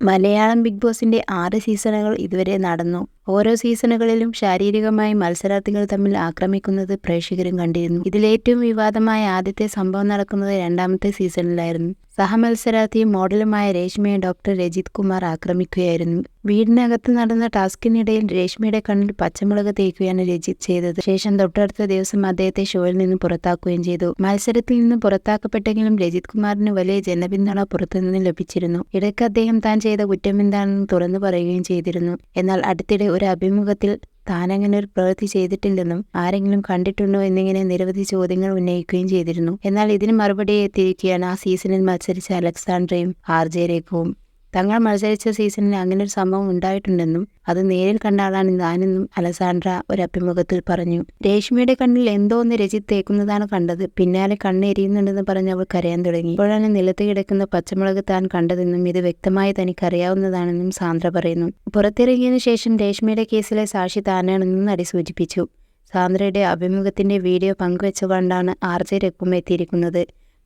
Malayalam big ബോസിന്റെ ആറ് സീസണുകൾ ഇതുവരെ നടന്നു. ഓരോ സീസണുകളിലും ശാരീരികമായി മത്സരാർത്ഥികൾ തമ്മിൽ ആക്രമിക്കുന്നത് പ്രേക്ഷകരും കണ്ടിരുന്നു. ഇതിലേറ്റവും വിവാദമായ ആദ്യത്തെ സംഭവം നടക്കുന്നത് രണ്ടാമത്തെ സീസണിലായിരുന്നു. സഹമത്സരാർത്ഥിയും മോഡലുമായ രേഷ്മയെ ഡോക്ടർ രജിത് കുമാർ ആക്രമിക്കുകയായിരുന്നു. വീടിനകത്ത് നടന്ന ടാസ്കിനിടയിൽ രേഷ്മയുടെ കണ്ണിൽ പച്ചമുളക് തേക്കുകയാണ് രജിത് ചെയ്തത്. ശേഷം തൊട്ടടുത്ത ദിവസം അദ്ദേഹത്തെ ഷോയിൽ നിന്ന് പുറത്താക്കുകയും ചെയ്തു. മത്സരത്തിൽ നിന്ന് പുറത്താക്കപ്പെട്ടെങ്കിലും രജിത് കുമാറിന് വലിയ ജനപിന്തുണ പുറത്തുനിന്ന് ലഭിച്ചിരുന്നു. ഇടയ്ക്ക് അദ്ദേഹം താൻ ചെയ്ത കുറ്റമെന്താണെന്ന് തുറന്നു പറയുകയും ചെയ്തിരുന്നു. എന്നാൽ അടുത്തിടെ ഒരു അഭിമുഖത്തിൽ താൻ അങ്ങനെ ഒരു പ്രവൃത്തി ചെയ്തിട്ടില്ലെന്നും ആരെങ്കിലും കണ്ടിട്ടുണ്ടോ എന്നിങ്ങനെ നിരവധി ചോദ്യങ്ങൾ ഉന്നയിക്കുകയും ചെയ്തിരുന്നു. എന്നാൽ ഇതിന് മറുപടി എത്തിയിരിക്കുകയാണ് ആ സീസണിൽ മത്സരിച്ച അലക്സാണ്ട്രയും ആർ ജെ രേഖവും തങ്ങൾ മത്സരിച്ച സീസണിൽ അങ്ങനെ ഒരു സംഭവം ഉണ്ടായിട്ടുണ്ടെന്നും അത് നേരിൽ കണ്ട ആളാണ് ഞാനെന്നും അലസാൻഡ്ര ഒരു അഭിമുഖത്തിൽ പറഞ്ഞു. രേഷ്മയുടെ കണ്ണിൽ എന്തോ ഒന്ന് രജിത് തേക്കുന്നതാണ് കണ്ടത്. പിന്നാലെ കണ്ണ് എരിയുന്നുണ്ടെന്ന് പറഞ്ഞ് അവൾ കരയാൻ തുടങ്ങി. ഇപ്പോഴാണ് നിലത്ത് കിടക്കുന്ന പച്ചമുളക് താൻ കണ്ടതെന്നും ഇത് വ്യക്തമായി തനിക്കറിയാവുന്നതാണെന്നും സാന്ദ്ര പറയുന്നു. പുറത്തിറങ്ങിയതിനു ശേഷം രേഷ്മയുടെ കേസിലെ സാക്ഷി താനാണെന്നും നടി സൂചിപ്പിച്ചു. സാന്ദ്രയുടെ അഭിമുഖത്തിന്റെ വീഡിയോ പങ്കുവെച്ചുകൊണ്ടാണ് ആർ ജെ രഘും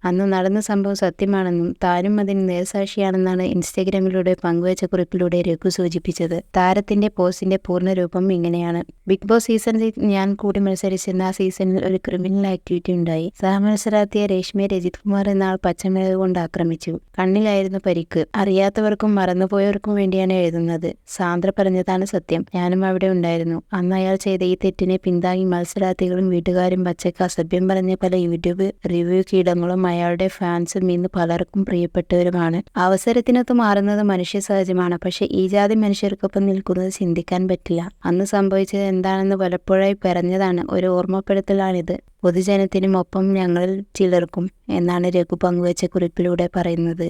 അന്ന് നടന്ന സംഭവം സത്യമാണെന്നും താനും അതിന് നേർസാക്ഷിയാണെന്നാണ് ഇൻസ്റ്റഗ്രാമിലൂടെ പങ്കുവച്ച കുറിപ്പിലൂടെ രഘു സൂചിപ്പിച്ചത്. താരത്തിന്റെ പോസ്റ്റിന്റെ പൂർണരൂപം ഇങ്ങനെയാണ്. ബിഗ് ബോസ് സീസണിൽ ഞാൻ കൂടി മത്സരിച്ചിരുന്ന ആ സീസണിൽ ഒരു ക്രിമിനൽ ആക്ടിവിറ്റി ഉണ്ടായി. സഹമത്സരാർത്ഥിയെ രേഷ്മയെ രജിത് കുമാർ എന്ന ആൾ പച്ചമിളക് കൊണ്ട് ആക്രമിച്ചു. കണ്ണിലായിരുന്നു പരിക്ക്. അറിയാത്തവർക്കും മറന്നുപോയവർക്കും വേണ്ടിയാണ് എഴുതുന്നത്. സാന്ദ്ര പറഞ്ഞതാണ് സത്യം. ഞാനും അവിടെ ഉണ്ടായിരുന്നു. അന്ന് അയാൾ ചെയ്ത ഈ തെറ്റിനെ പിന്താങ്ങി മത്സരാർത്ഥികളും വീട്ടുകാരും പച്ചക്ക് അസഭ്യം പറഞ്ഞ പല യൂട്യൂബ് റിവ്യൂ കീടങ്ങളും അയാളുടെ ഫാൻസും ഇന്ന് പലർക്കും പ്രിയപ്പെട്ടവരുമാണ്. അവസരത്തിനൊത്ത് മാറുന്നത് മനുഷ്യ സഹജമാണ്. പക്ഷെ ഈ ജാതി മനുഷ്യർക്കൊപ്പം നിൽക്കുന്നത് ചിന്തിക്കാൻ പറ്റില്ല. അന്ന് സംഭവിച്ചത് എന്താണെന്ന് പലപ്പോഴായി പറഞ്ഞതാണ് ഒരു ഓർമ്മപ്പെടുത്തലാണിത്. പൊതുജനത്തിനും ഒപ്പം ഞങ്ങളിൽ ചിലർക്കും എന്നാണ് രഘു പങ്കുവച്ച കുറിപ്പിലൂടെ പറയുന്നത്.